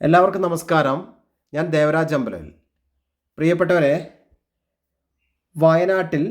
എല്ലാവർക്കും നമസ്കാരം. ഞാൻ ദേവരാജ് അമ്പലൽ പ്രിയപ്പെട്ടവരെ വയനാട്ടിൽ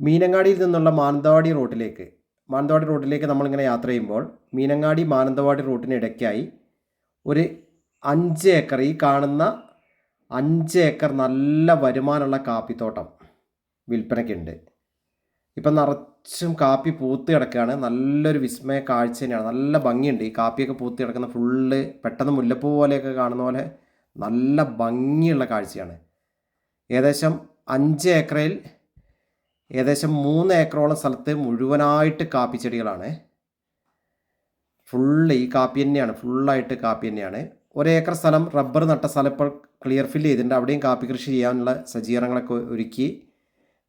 മീനങ്ങാടിയിൽ നിന്നുള്ള മാനന്തവാടി റൂട്ടിലേക്ക് മാനന്തവാടി റൂട്ടിലേക്ക് നമ്മളിങ്ങനെ യാത്ര ചെയ്യുമ്പോൾ മീനങ്ങാടി മാനന്തവാടി റൂട്ടിന് ഇടയ്ക്കായി ഒരു അഞ്ച് ഏക്കർ ഈ കാണുന്ന അഞ്ച് ഏക്കർ നല്ല വരുമാനമുള്ള കാപ്പിത്തോട്ടം വിൽപ്പനയ്ക്കുണ്ട്. ഇപ്പം നിറച്ചും കാപ്പി പൂത്ത് കിടക്കുകയാണ്. നല്ലൊരു വിസ്മയ കാഴ്ച തന്നെയാണ്. നല്ല ഭംഗിയുണ്ട്. ഈ കാപ്പിയൊക്കെ പൂത്ത് കിടക്കുന്ന ഫുള്ള് പെട്ടെന്ന് മുല്ലപ്പൂ പോലെയൊക്കെ കാണുന്ന പോലെ നല്ല ഭംഗിയുള്ള കാഴ്ചയാണ്. ഏകദേശം അഞ്ച് ഏക്കറയിൽ ഏകദേശം മൂന്ന് ഏക്കറോളം സ്ഥലത്ത് മുഴുവനായിട്ട് കാപ്പി ചെടികളാണ് ഫുള്ള് ഈ കാപ്പി തന്നെയാണ്. ഫുള്ളായിട്ട് കാപ്പി തന്നെയാണ്. ഒരേക്കർ സ്ഥലം റബ്ബർ നട്ട സ്ഥലം ഇപ്പോൾ ക്ലിയർ ഫില്ല് ചെയ്തിട്ടുണ്ട്. അവിടെയും കാപ്പി കൃഷി ചെയ്യാനുള്ള സജ്ജീകരണങ്ങളൊക്കെ ഒരുക്കി.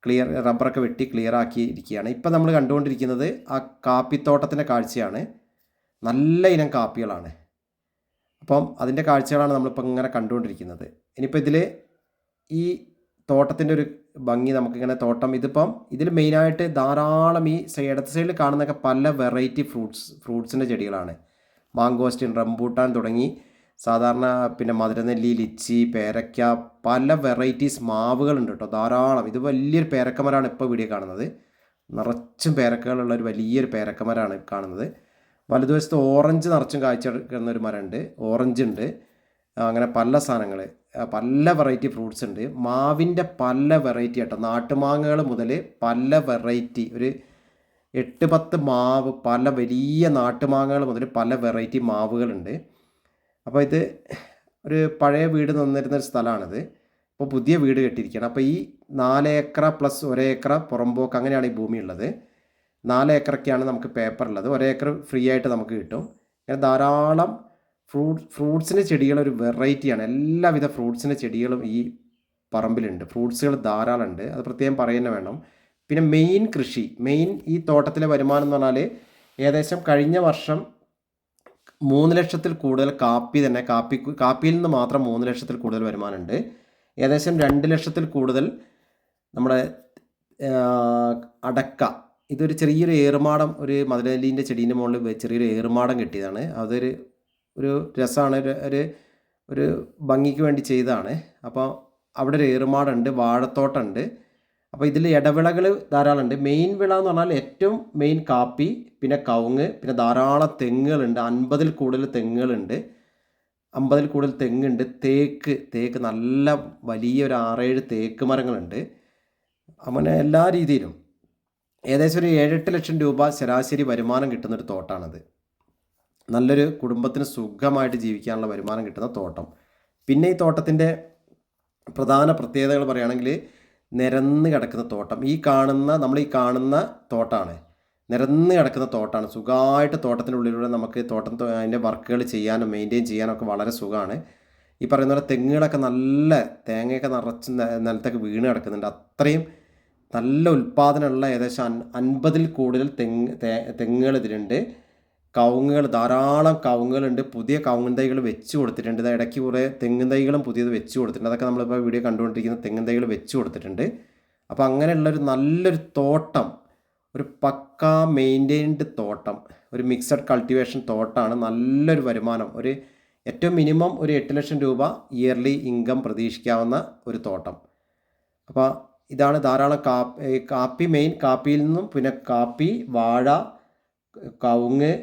ക്ലിയർ റബ്ബറൊക്കെ വെട്ടി ക്ലിയർ ആക്കി ഇരിക്കുകയാണ്. ഇപ്പം നമ്മൾ കണ്ടുകൊണ്ടിരിക്കുന്നത് ആ കാപ്പിത്തോട്ടത്തിന്റെ കാഴ്ചയാണ്. നല്ല ഇനം കാപ്പികളാണ്. അപ്പം അതിന്റെ കാഴ്ചകളാണ് നമ്മളിപ്പോൾ ഇങ്ങനെ കണ്ടുകൊണ്ടിരിക്കുന്നത്. ഇനിയിപ്പോൾ ഇതിൽ ഈ തോട്ടത്തിന്റെ ഒരു ഭംഗി നമുക്കിങ്ങനെ തോട്ടം ഇതിപ്പം ഇതിൽ മെയിനായിട്ട് ധാരാളം ഈ ഇടത്ത് സൈഡിൽ കാണുന്നൊക്കെ പല വെറൈറ്റി ഫ്രൂട്ട്സ് ഫ്രൂട്ട്സിന്റെ ചെടികളാണ്. മാങ്കോസ്റ്റിൻ റംബൂട്ടാൻ തുടങ്ങി സാധാരണ പിന്നെ മധുരനെല്ലി ലിച്ചി പേരക്ക പല വെറൈറ്റീസ് മാവുകളുണ്ട് കേട്ടോ ധാരാളം. ഇത് വലിയൊരു പേരക്കമരമാണ് ഇപ്പോൾ വീഡിയോ കാണുന്നത്. നിറച്ചും പേരക്കകളുള്ള ഒരു വലിയൊരു പേരക്കമരമാണ് കാണുന്നത്. വലതുവശത്ത് ഓറഞ്ച് നിറച്ചും കാഴ്ച ഒരു മരമുണ്ട്. ഓറഞ്ച് ഉണ്ട്. അങ്ങനെ പല സാധനങ്ങൾ പല വെറൈറ്റി ഫ്രൂട്ട്സ് ഉണ്ട്. മാവിന്റെ പല വെറൈറ്റി കേട്ടോ നാട്ടുമാങ്ങകൾ മുതൽ പല വെറൈറ്റി ഒരു എട്ട് പത്ത് മാവ് പല വലിയ നാട്ടുമാങ്ങകൾ മുതൽ പല വെറൈറ്റി മാവുകളുണ്ട്. അപ്പോൾ ഇത് ഒരു പഴയ വീട് നിന്നിരുന്ന ഒരു സ്ഥലമാണിത്. ഇപ്പോൾ പുതിയ വീട് കെട്ടിയിരിക്കുകയാണ്. അപ്പോൾ ഈ നാല് ഏക്കർ പ്ലസ് ഒരേക്കറ പുറമ്പോക്ക് അങ്ങനെയാണ് ഈ ഭൂമി ഉള്ളത്. നാല് ഏക്കറൊക്കെയാണ് നമുക്ക് പേപ്പർ ഉള്ളത്. ഒരേക്കർ ഫ്രീ ആയിട്ട് നമുക്ക് കിട്ടും. ഇങ്ങനെ ധാരാളം ഫ്രൂട്ട് ഫ്രൂട്ട്സിന്റെ ചെടികൾ ഒരു വെറൈറ്റിയാണ് എല്ലാവിധ ഫ്രൂട്ട്സിന്റെ ചെടികളും ഈ പറമ്പിലുണ്ട്. ഫ്രൂട്ട്സുകൾ ധാരാളം ഉണ്ട്. അത് പ്രത്യേകം പറയുന്നത് വേണം. പിന്നെ മെയിൻ കൃഷി. മെയിൻ ഈ തോട്ടത്തിലെ വരുമാനം എന്ന് പറഞ്ഞാൽ ഏകദേശം കഴിഞ്ഞ വർഷം മൂന്ന് ലക്ഷത്തിൽ കൂടുതൽ കാപ്പി തന്നെ കാപ്പി കാപ്പിയിൽ നിന്ന് മാത്രം മൂന്ന് ലക്ഷത്തിൽ കൂടുതൽ വരുമാനമുണ്ട്. ഏകദേശം രണ്ട് ലക്ഷത്തിൽ കൂടുതൽ നമ്മുടെ അടക്ക. ഇതൊരു ചെറിയൊരു ഏറുമാടം ഒരു മധുരനെല്ലീന്റെ ചെടീന്റെ മുകളിൽ ചെറിയൊരു ഏറുമാടം കിട്ടിയതാണ്. അതൊരു ഒരു രസമാണ് ഒരു ഒരു ഒരു ഭംഗിക്ക് വേണ്ടി ചെയ്തതാണ്. അപ്പോൾ അവിടെ ഒരു ഏറുമാടുണ്ട് വാഴത്തോട്ടമുണ്ട് അപ്പോൾ ഇതിൽ ഇടവിളകൾ ധാരാളം ഉണ്ട് മെയിൻ വിള എന്ന് പറഞ്ഞാൽ ഏറ്റവും മെയിൻ കാപ്പി പിന്നെ കവുങ്ങ് പിന്നെ ധാരാളം തെങ്ങുകളുണ്ട്. അൻപതിൽ കൂടുതൽ തെങ്ങുകളുണ്ട്. അമ്പതിൽ കൂടുതൽ തെങ്ങുണ്ട്. തേക്ക് തേക്ക് നല്ല വലിയ ഒരു ആറേഴ് തേക്ക് മരങ്ങളുണ്ട്. അങ്ങനെ എല്ലാ രീതിയിലും ഏകദേശം ഒരു ഏഴെട്ട് ലക്ഷം രൂപ ശരാശരി വരുമാനം കിട്ടുന്നൊരു തോട്ടാണത്. നല്ലൊരു കുടുംബത്തിന് സുഖമായിട്ട് ജീവിക്കാനുള്ള വരുമാനം കിട്ടുന്ന തോട്ടം. പിന്നെ ഈ തോട്ടത്തിന്റെ പ്രധാന പ്രത്യേകതകൾ പറയുകയാണെങ്കിൽ നിരന്ന് കിടക്കുന്ന തോട്ടം. ഈ കാണുന്ന നമ്മൾ ഈ കാണുന്ന തോട്ടമാണ് നിരന്ന് കിടക്കുന്ന തോട്ടമാണ് സുഖമായിട്ട് തോട്ടത്തിന്റെ ഉള്ളിലൂടെ നമുക്ക് തോട്ടം അതിന്റെ വർക്കുകൾ ചെയ്യാനും മെയിന്റെയിൻ ചെയ്യാനും ഒക്കെ വളരെ സുഖമാണ്. ഈ പറയുന്ന പോലെ തെങ്ങുകളൊക്കെ നല്ല തേങ്ങയൊക്കെ നിറച്ച് നിലത്തൊക്കെ വീണ് കിടക്കുന്നുണ്ട്. അത്രയും നല്ല ഉൽപ്പാദനമുള്ള ഏകദേശം അൻ അൻപതിൽ കൂടുതൽ തെങ്ങ് തെങ്ങുകൾ ഇതിലുണ്ട്. കവുങ്ങുകൾ ധാരാളം കവുങ്ങുകളുണ്ട്. പുതിയ കവുങ്ങൻ തൈകൾ വെച്ച് കൊടുത്തിട്ടുണ്ട്. ഇടയ്ക്ക് കുറേ തെങ്ങും തൈകളും പുതിയത് വെച്ച് കൊടുത്തിട്ടുണ്ട്. അതൊക്കെ നമ്മളിപ്പോൾ വീഡിയോ കണ്ടുകൊണ്ടിരിക്കുന്ന തെങ്ങും തൈകൾ വെച്ച് കൊടുത്തിട്ടുണ്ട്. അപ്പോൾ അങ്ങനെയുള്ളൊരു നല്ലൊരു തോട്ടം ഒരു പക്ക മെയിന്റെയിൻഡ് തോട്ടം ഒരു മിക്സഡ് കൾട്ടിവേഷൻ തോട്ടമാണ് നല്ലൊരു വരുമാനം. ഒരു ഏറ്റവും മിനിമം ഒരു എട്ട് ലക്ഷം രൂപ ഇയർലി ഇൻകം പ്രതീക്ഷിക്കാവുന്ന ഒരു തോട്ടം. അപ്പോൾ ഇതാണ് ധാരാളം കാപ്പി കാപ്പി മെയിൻ കാപ്പിയിൽ നിന്നും പിന്നെ കാപ്പി വാഴ കവുങ്ങ്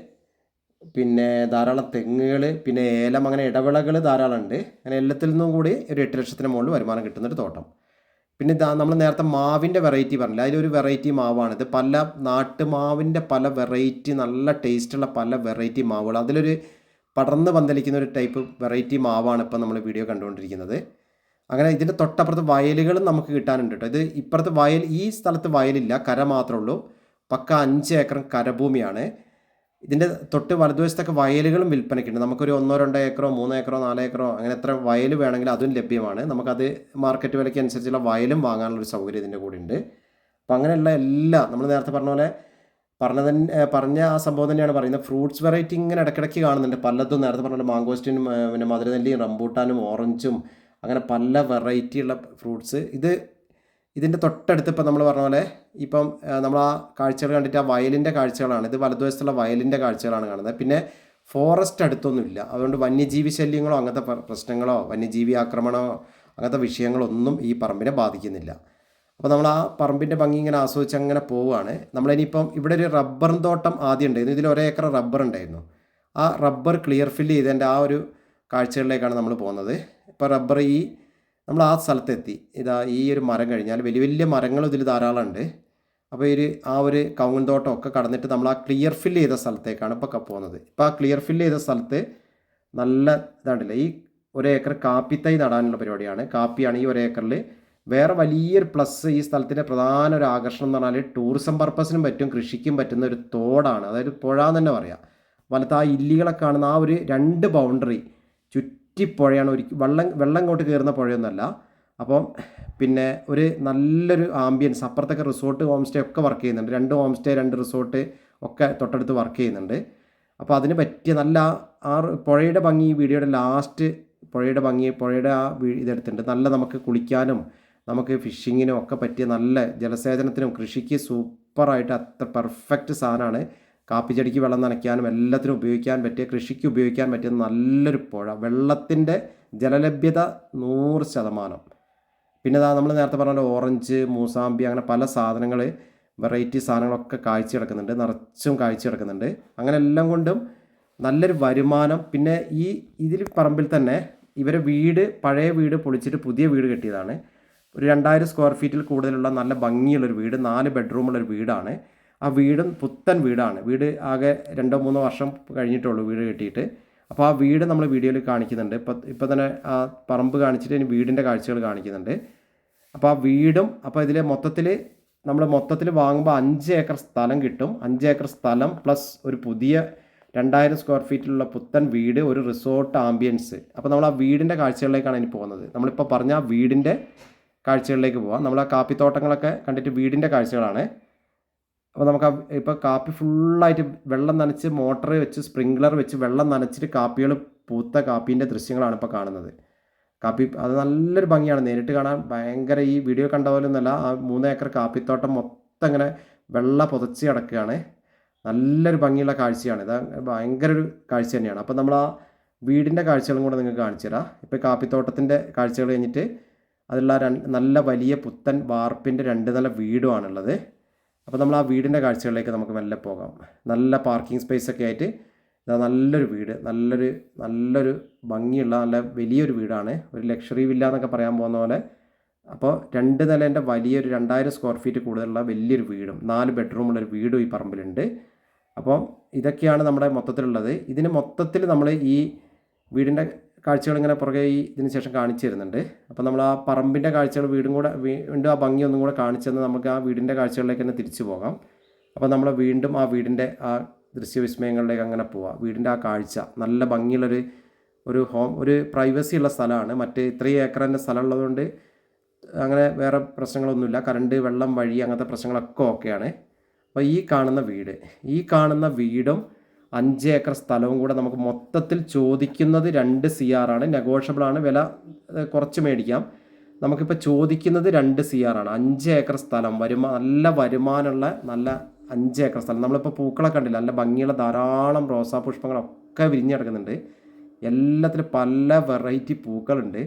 പിന്നെ ധാരാളം തെങ്ങുകൾ പിന്നെ ഏലം അങ്ങനെ ഇടവിളകൾ ധാരാളം ഉണ്ട് അങ്ങനെ എല്ലാത്തിൽ നിന്നും കൂടി ഒരു എട്ട് ലക്ഷത്തിന് മുകളിൽ വരുമാനം കിട്ടുന്നൊരു തോട്ടം. പിന്നെ നമ്മൾ നേരത്തെ മാവിന്റെ വെറൈറ്റി പറഞ്ഞില്ല? അതിലൊരു വെറൈറ്റി മാവാണ്. ഇത് പല നാട്ടുമാവിന്റെ പല വെറൈറ്റി നല്ല ടേസ്റ്റുള്ള പല വെറൈറ്റി മാവുകൾ അതിലൊരു പടർന്ന് പന്തലിക്കുന്ന ഒരു ടൈപ്പ് വെറൈറ്റി മാവാണ് ഇപ്പം നമ്മൾ വീഡിയോ കണ്ടുകൊണ്ടിരിക്കുന്നത്. അങ്ങനെ ഇതിന്റെ തൊട്ടപ്പുറത്ത് വയലുകളും നമുക്ക് കിട്ടാനുണ്ട് കേട്ടോ ഇത് ഇപ്പുറത്ത് വയൽ ഈ സ്ഥലത്ത് വയലില്ല. കര മാത്രമേ ഉള്ളൂ. പക്ക അഞ്ച് ഏക്കറും കരഭൂമിയാണ്. ഇതിന്റെ തൊട്ട് വലതുവശത്തൊക്കെ വയലുകളും വിൽപ്പനയ്ക്കുണ്ട്. നമുക്കൊരു ഒന്നോ രണ്ടോ ഏക്കറോ മൂന്നോ ഏക്കറോ നാലോ ഏക്കറോ അങ്ങനെ എത്ര വയൽ വേണമെങ്കിൽ അതും ലഭ്യമാണ്. നമുക്കത് മാർക്കറ്റ് വിലയ്ക്ക് അനുസരിച്ചുള്ള വയലും വാങ്ങാനുള്ള ഒരു സൗകര്യം ഇതിന്റെ കൂടെ ഉണ്ട്. അപ്പോൾ അങ്ങനെയുള്ള എല്ലാം നമ്മൾ നേരത്തെ പറഞ്ഞ പോലെ പറഞ്ഞ പറഞ്ഞ ആ സംഭവം തന്നെയാണ് പറയുന്നത്. ഫ്രൂട്ട്സ് വെറൈറ്റി ഇങ്ങനെ ഇടയ്ക്കിടയ്ക്ക് കാണുന്നുണ്ട്. പലതും നേരത്തെ പറഞ്ഞ മാങ്കോസ്റ്റിനും പിന്നെ മധുരനെല്ലിയും റംബൂട്ടാനും ഓറഞ്ചും അങ്ങനെ പല വെറൈറ്റിയുള്ള ഫ്രൂട്ട്സ്. ഇത് ഇതിന്റെ തൊട്ടടുത്ത് ഇപ്പം നമ്മൾ പറഞ്ഞ പോലെ ഇപ്പം നമ്മൾ ആ കാഴ്ചകൾ കണ്ടിട്ട് ആ വയലിന്റെ കാഴ്ചകളാണ്. ഇത് വലതുവശത്തുള്ള വയലിന്റെ കാഴ്ചകളാണ് കാണുന്നത്. പിന്നെ ഫോറസ്റ്റ് അടുത്തൊന്നുമില്ല. അതുകൊണ്ട് വന്യജീവി ശല്യങ്ങളോ അങ്ങനത്തെ പ്രശ്നങ്ങളോ വന്യജീവി ആക്രമണമോ അങ്ങനത്തെ വിഷയങ്ങളൊന്നും ഈ പറമ്പിനെ ബാധിക്കുന്നില്ല. അപ്പോൾ നമ്മൾ ആ പറമ്പിന്റെ ഭംഗി ഇങ്ങനെ ആസ്വദിച്ച് അങ്ങനെ പോവുകയാണ്. നമ്മളിനിയിപ്പം ഇവിടെ ഒരു റബ്ബർ തോട്ടം ആദ്യം ഉണ്ടായിരുന്നു ഇതിൽ ഒരേ ഏക്കർ റബ്ബർ ഉണ്ടായിരുന്നു. ആ റബ്ബർ ക്ലിയർ ഫില്ല് ചെയ്തതിന്റെ ആ ഒരു കാഴ്ചകളിലേക്കാണ് നമ്മൾ പോകുന്നത്. ഇപ്പോൾ റബ്ബർ ഈ നമ്മൾ ആ സ്ഥലത്തെത്തി. ഇതാ ഈ ഒരു മരം കഴിഞ്ഞാൽ വലിയ വലിയ മരങ്ങൾ ഇതിൽ ധാരാളം ഉണ്ട് അപ്പോൾ ഈ ആ ഒരു കൗങ്ങുന്തോട്ടം ഒക്കെ കടന്നിട്ട് നമ്മൾ ആ ക്ലിയർ ഫില്ല് ചെയ്ത സ്ഥലത്തേക്കാണ് ഇപ്പോൾ പോകുന്നത്. ഇപ്പോൾ ആ ക്ലിയർ ഫില്ല് ചെയ്ത സ്ഥലത്ത് നല്ല ഇതാണ്ടല്ലേ ഈ ഒരു ഏക്കർ കാപ്പിത്തൈ നടാനുള്ള പരിപാടിയാണ്. കാപ്പിയാണ് ഈ ഒരു ഏക്കറിൽ വേറെ വലിയൊരു പ്ലസ് ഈ സ്ഥലത്തിന്റെ പ്രധാന ഒരു ആകർഷണം എന്ന് പറഞ്ഞാൽ ടൂറിസം പർപ്പസിനും പറ്റും കൃഷിക്കും പറ്റുന്ന ഒരു തോടാണ്. അതായത് പുഴ എന്ന് തന്നെ പറയാം. വലത്ത് ആ ഇല്ലികളെ കാണുന്ന ആ ഒരു രണ്ട് ബൗണ്ടറി ചുറ്റി പുഴയാണ് ഒരു വെള്ളം വെള്ളം ഇങ്ങോട്ട് കയറുന്ന പുഴയൊന്നുമല്ല. അപ്പം പിന്നെ ഒരു നല്ലൊരു ആംബിയൻസ് അപ്പുറത്തൊക്കെ റിസോർട്ട് ഹോം സ്റ്റേ ഒക്കെ വർക്ക് ചെയ്യുന്നുണ്ട്. രണ്ട് ഹോം സ്റ്റേ രണ്ട് റിസോർട്ട് ഒക്കെ തൊട്ടടുത്ത് വർക്ക് ചെയ്യുന്നുണ്ട്. അപ്പോൾ അതിന് പറ്റിയ നല്ല ആ- പുഴയുടെ ഭംഗി വീഡിയോയുടെ ലാസ്റ്റ് പുഴയുടെ ഭംഗി പുഴയുടെ ആ ഇതെടുത്തിട്ടുണ്ട്. നല്ല നമുക്ക് കുളിക്കാനും നമുക്ക് ഫിഷിങ്ങിനും ഒക്കെ പറ്റിയ നല്ല ജലസേചനത്തിനും കൃഷിക്ക് സൂപ്പറായിട്ട് അത്ര പെർഫെക്റ്റ് സാധനമാണ്. കാപ്പി ചെടിക്ക് വെള്ളം നനയ്ക്കാനും എല്ലാത്തിനും ഉപയോഗിക്കാൻ പറ്റിയ കൃഷിക്ക് ഉപയോഗിക്കാൻ പറ്റിയ നല്ലൊരു പുഴ. വെള്ളത്തിന്റെ ജലലഭ്യത നൂറ് ശതമാനം. പിന്നെ നമ്മൾ നേരത്തെ പറഞ്ഞ ഓറഞ്ച് മൂസാമ്പി അങ്ങനെ പല സാധനങ്ങൾ വെറൈറ്റി സാധനങ്ങളൊക്കെ കാഴ്ച കിടക്കുന്നുണ്ട് നിറച്ചും കാഴ്ച കിടക്കുന്നുണ്ട്. അങ്ങനെ എല്ലാം കൊണ്ടും നല്ലൊരു വരുമാനം. പിന്നെ ഈ ഇതിൽ പറമ്പിൽ തന്നെ ഇവരെ വീട് പഴയ വീട് പൊളിച്ചിട്ട് പുതിയ വീട് കെട്ടിയതാണ്. ഒരു രണ്ടായിരം സ്ക്വയർ ഫീറ്റിൽ കൂടുതലുള്ള നല്ല ഭംഗിയുള്ളൊരു വീട് നാല് ബെഡ്റൂമുള്ളൊരു വീടാണ്. ആ വീടും പുത്തൻ വീടാണ്. വീട് ആകെ രണ്ടോ മൂന്നോ വർഷം കഴിഞ്ഞിട്ടുള്ളൂ വീട് കെട്ടിയിട്ട്. അപ്പോൾ ആ വീട് നമ്മൾ വീഡിയോയിൽ കാണിക്കുന്നുണ്ട്. ഇപ്പം ഇപ്പം തന്നെ ആ പറമ്പ് കാണിച്ചിട്ട് വീടിന്റെ കാഴ്ചകൾ കാണിക്കുന്നുണ്ട്. അപ്പോൾ ആ വീടും അപ്പോൾ ഇതിൽ മൊത്തത്തിൽ നമ്മൾ മൊത്തത്തിൽ വാങ്ങുമ്പോൾ അഞ്ച് ഏക്കർ സ്ഥലം കിട്ടും. അഞ്ച് ഏക്കർ സ്ഥലം പ്ലസ് ഒരു പുതിയ രണ്ടായിരം സ്ക്വയർ ഫീറ്റിലുള്ള പുത്തൻ വീട് ഒരു റിസോർട്ട് ആംബിയൻസ്. അപ്പോൾ നമ്മൾ ആ വീടിന്റെ കാഴ്ചകളിലേക്കാണ് ഇനി പോകുന്നത്. നമ്മളിപ്പോൾ പറഞ്ഞ ആ വീടിന്റെ കാഴ്ചകളിലേക്ക് പോവാം. നമ്മൾ ആ കാപ്പിത്തോട്ടങ്ങളൊക്കെ കണ്ടിട്ട് വീടിന്റെ കാഴ്ചകളാണ്. അപ്പോൾ നമുക്ക് ഇപ്പോൾ കാപ്പി ഫുള്ളായിട്ട് വെള്ളം നനച്ച് മോട്ടർ വെച്ച് സ്പ്രിങ്ക്ലർ വെച്ച് വെള്ളം നനച്ചിട്ട് കാപ്പികൾ പൂത്ത കാപ്പീന്റെ ദൃശ്യങ്ങളാണ് ഇപ്പോൾ കാണുന്നത്. കാപ്പി അത് നല്ലൊരു ഭംഗിയാണ്. നേരിട്ട് കാണാൻ ഭയങ്കര ഈ വീഡിയോ കണ്ട പോലെ ഒന്നല്ല ആ മൂന്ന് ഏക്കർ കാപ്പിത്തോട്ടം മൊത്തം ഇങ്ങനെ വെള്ള പുതച്ച് കിടക്കുകയാണ്. നല്ലൊരു ഭംഗിയുള്ള കാഴ്ചയാണ്. ഇത് ഭയങ്കര ഒരു കാഴ്ച തന്നെയാണ്. അപ്പോൾ നമ്മൾ ആ വീടിന്റെ കാഴ്ചകളും കൂടെ നിങ്ങൾക്ക് കാണിച്ചു തരാം. ഇപ്പോൾ കാപ്പിത്തോട്ടത്തിന്റെ കാഴ്ചകൾ കഴിഞ്ഞിട്ട് അതിലുള്ള നല്ല വലിയ പുത്തൻ വാർപ്പിന്റെ രണ്ട് നില വീടുമാണുള്ളത്. അപ്പോൾ നമ്മൾ ആ വീടിന്റെ കാഴ്ചകളിലേക്ക് നമുക്ക് മെല്ലെ പോകാം. നല്ല പാർക്കിംഗ് സ്പേസ് ഒക്കെ ആയിട്ട് ഇതാ നല്ലൊരു വീട് നല്ലൊരു നല്ലൊരു ഭംഗിയുള്ള നല്ല വലിയൊരു വീടാണ്. ഒരു ലക്ഷറി വില്ല എന്നൊക്കെ പറയാൻ പോകുന്ന പോലെ. അപ്പോൾ രണ്ട് നിലേന്റെ വലിയൊരു രണ്ടായിരം സ്ക്വയർ ഫീറ്റ് കൂടുതലുള്ള വലിയൊരു വീടും നാല് ബെഡ്റൂമുള്ളൊരു വീടും ഈ പറമ്പിലുണ്ട്. അപ്പോൾ ഇതൊക്കെയാണ് നമ്മുടെ മൊത്തത്തിലുള്ളത്. ഇതിന് മൊത്തത്തിൽ നമ്മൾ ഈ വീടിന്റെ കാഴ്ചകൾ ഇങ്ങനെ പുറകെ ഈ ഇതിന് ശേഷം കാണിച്ചു തരുന്നുണ്ട്. അപ്പോൾ നമ്മൾ ആ പറമ്പിന്റെ കാഴ്ചകൾ വീടും കൂടെ വീണ്ടും ആ ഭംഗി ഒന്നും കൂടെ കാണിച്ചെന്ന് നമുക്ക് ആ വീടിന്റെ കാഴ്ചകളിലേക്ക് തന്നെ തിരിച്ചു പോകാം. അപ്പോൾ നമ്മൾ വീണ്ടും ആ വീടിന്റെ ആ ദൃശ്യവിസ്മയങ്ങളിലേക്ക് അങ്ങനെ പോവാം. വീടിന്റെ ആ കാഴ്ച നല്ല ഭംഗിയുള്ളൊരു ഒരു ഹോം ഒരു പ്രൈവസി ഉള്ള സ്ഥലമാണ്. മറ്റ് ഇത്രയും ഏക്കറിന്റെ സ്ഥലം ഉള്ളതുകൊണ്ട് അങ്ങനെ വേറെ പ്രശ്നങ്ങളൊന്നുമില്ല. കറണ്ട് വെള്ളം വഴി അങ്ങനത്തെ പ്രശ്നങ്ങളൊക്കെ ഓക്കെയാണ്. അപ്പോൾ ഈ കാണുന്ന വീട് ഈ കാണുന്ന വീടും അഞ്ച് ഏക്കർ സ്ഥലവും കൂടെ നമുക്ക് മൊത്തത്തിൽ ചോദിക്കുന്നത് രണ്ട് സി ആണ്. നെഗോഷ്യബിൾ ആണ്. വില കുറച്ച് മേടിക്കാം. നമുക്കിപ്പോൾ ചോദിക്കുന്നത് രണ്ട് സി ആണ്. അഞ്ച് ഏക്കർ സ്ഥലം വരുമാ നല്ല വരുമാനമുള്ള നല്ല അഞ്ച് ഏക്കർ സ്ഥലം. നമ്മളിപ്പോൾ പൂക്കളൊക്കെ കണ്ടില്ല? നല്ല ഭംഗിയുള്ള ധാരാളം റോസാ പുഷ്പങ്ങളൊക്കെ വിരിഞ്ഞ് കിടക്കുന്നുണ്ട്. എല്ലാത്തിലും പല വെറൈറ്റി പൂക്കളുണ്ട്.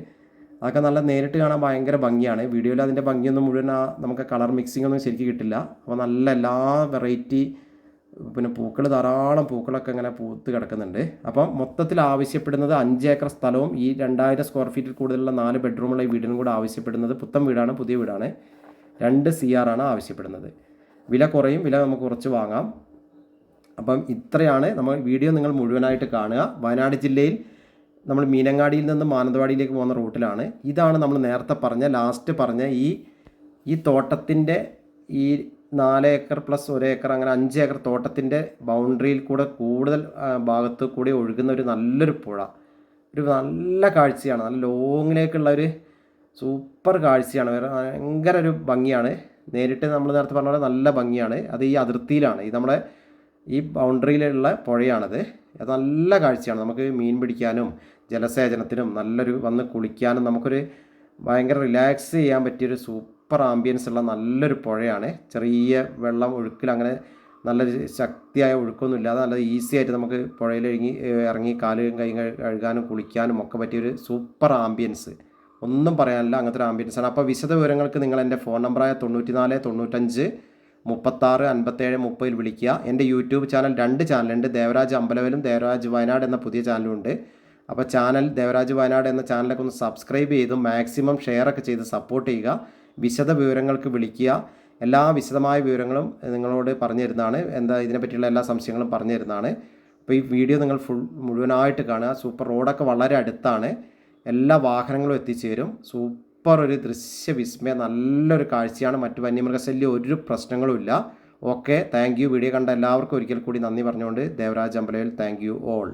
അതൊക്കെ നല്ല നേരിട്ട് കാണാൻ ഭയങ്കര ഭംഗിയാണ്. വീഡിയോയിൽ അതിന്റെ ഭംഗിയൊന്നും മുഴുവൻ നമുക്ക് കളർ മിക്സിംഗ് ഒന്നും ശരിക്കും കിട്ടില്ല. അപ്പോൾ നല്ല എല്ലാ വെറൈറ്റി പിന്നെ പൂക്കൾ ധാരാളം പൂക്കളൊക്കെ ഇങ്ങനെ പൂത്ത് കിടക്കുന്നുണ്ട്. അപ്പം മൊത്തത്തിൽ ആവശ്യപ്പെടുന്നത് അഞ്ച് ഏക്കർ സ്ഥലവും ഈ രണ്ടായിരം സ്ക്വയർ ഫീറ്റിൽ കൂടുതലുള്ള നാല് ബെഡ്റൂമുള്ള ഈ വീടിനും കൂടെ ആവശ്യപ്പെടുന്നത് പുത്തൻ വീടാണ് പുതിയ വീടാണ്. രണ്ട് സി ആണ് ആവശ്യപ്പെടുന്നത്. വില കുറയും വില നമുക്ക് കുറച്ച് വാങ്ങാം. അപ്പം ഇത്രയാണ് നമ്മൾ വീഡിയോ നിങ്ങൾ മുഴുവനായിട്ട് കാണുക. വയനാട് ജില്ലയിൽ നമ്മൾ മീനങ്ങാടിയിൽ നിന്ന് മാനന്തവാടിയിലേക്ക് പോകുന്ന റൂട്ടിലാണ്. ഇതാണ് നമ്മൾ നേരത്തെ പറഞ്ഞ ലാസ്റ്റ് പറഞ്ഞ ഈ ഈ തോട്ടത്തിന്റെ ഈ നാല് ഏക്കർ പ്ലസ് ഒരു ഏക്കർ അങ്ങനെ അഞ്ച് ഏക്കർ തോട്ടത്തിന്റെ ബൗണ്ടറിയിൽ കൂടെ കൂടുതൽ ഭാഗത്ത് കൂടി ഒഴുകുന്ന ഒരു നല്ലൊരു പുഴ. ഒരു നല്ല കാഴ്ചയാണ്. നല്ല ലോങ്ങിലേക്കുള്ള ഒരു സൂപ്പർ കാഴ്ചയാണ്. ഭയങ്കര ഒരു ഭംഗിയാണ്. നേരിട്ട് നമ്മൾ നേരത്തെ പറഞ്ഞ പോലെ നല്ല ഭംഗിയാണ്. അത് ഈ അതിർത്തിയിലാണ്. ഈ നമ്മുടെ ഈ ബൗണ്ടറിയിലുള്ള പുഴയാണത്. അത് നല്ല കാഴ്ചയാണ്. നമുക്ക് മീൻ പിടിക്കാനും ജലസേചനത്തിനും നല്ലൊരു വന്ന് കുളിക്കാനും നമുക്കൊരു ഭയങ്കര റിലാക്സ് ചെയ്യാൻ പറ്റിയൊരു സൂപ്പർ ആംബിയൻസ് ഉള്ള നല്ലൊരു പുഴയാണ്. ചെറിയ വെള്ളം ഒഴുക്കിൽ അങ്ങനെ നല്ല ശക്തിയായ ഒഴുക്കൊന്നും ഇല്ലാതെ നല്ല ഈസി ആയിട്ട് നമുക്ക് പുഴയിൽ ഇറങ്ങി ഇറങ്ങി കാലും കൈ കഴുകാനും കുളിക്കാനും ഒക്കെ പറ്റിയൊരു സൂപ്പർ ആംബിയൻസ് ഒന്നും പറയാനില്ല അങ്ങനത്തെ ഒരു ആംബിയൻസ് ആണ്. അപ്പോൾ വിശദ വിവരങ്ങൾക്ക് നിങ്ങൾ എന്റെ ഫോൺ നമ്പറായ തൊണ്ണൂറ്റി നാല് തൊണ്ണൂറ്റഞ്ച് മുപ്പത്താറ് അൻപത്തേഴ് മുപ്പതിൽ വിളിക്കുക. എന്റെ യൂട്യൂബ് ചാനൽ രണ്ട് ചാനലുണ്ട്. ദേവരാജ് അമ്പലവലും ദേവരാജ് വയനാട് എന്ന പുതിയ ചാനലും ഉണ്ട്. അപ്പോൾ ചാനൽ ദേവരാജ് വയനാട് എന്ന ചാനലൊക്കെ ഒന്ന് സബ്സ്ക്രൈബ് ചെയ്ത് മാക്സിമം ഷെയർ ഒക്കെ ചെയ്ത് സപ്പോർട്ട് ചെയ്യുക. വിശദ വിവരങ്ങൾക്ക് വിളിക്കുക. എല്ലാ വിശദമായ വിവരങ്ങളും നിങ്ങളോട് പറഞ്ഞു തരുന്നതാണ് എന്താ ഇതിനെപ്പറ്റിയുള്ള എല്ലാ സംശയങ്ങളും പറഞ്ഞു തരുന്നതാണ് അപ്പോൾ ഈ വീഡിയോ നിങ്ങൾ ഫുൾ മുഴുവനായിട്ട് കാണുക. സൂപ്പർ റോഡൊക്കെ വളരെ അടുത്താണ്. എല്ലാ വാഹനങ്ങളും എത്തിച്ചേരും. സൂപ്പർ ഒരു ദൃശ്യ വിസ്മയം നല്ലൊരു കാഴ്ചയാണ്. മറ്റു വന്യമൃഗശല്യം ഒരു പ്രശ്നങ്ങളുമില്ല ഓക്കെ താങ്ക് യു. വീഡിയോ കണ്ട എല്ലാവർക്കും ഒരിക്കൽ കൂടി നന്ദി പറഞ്ഞുകൊണ്ട് ദേവരാജ് അമ്പലയിൽ താങ്ക് യു ഓൾ.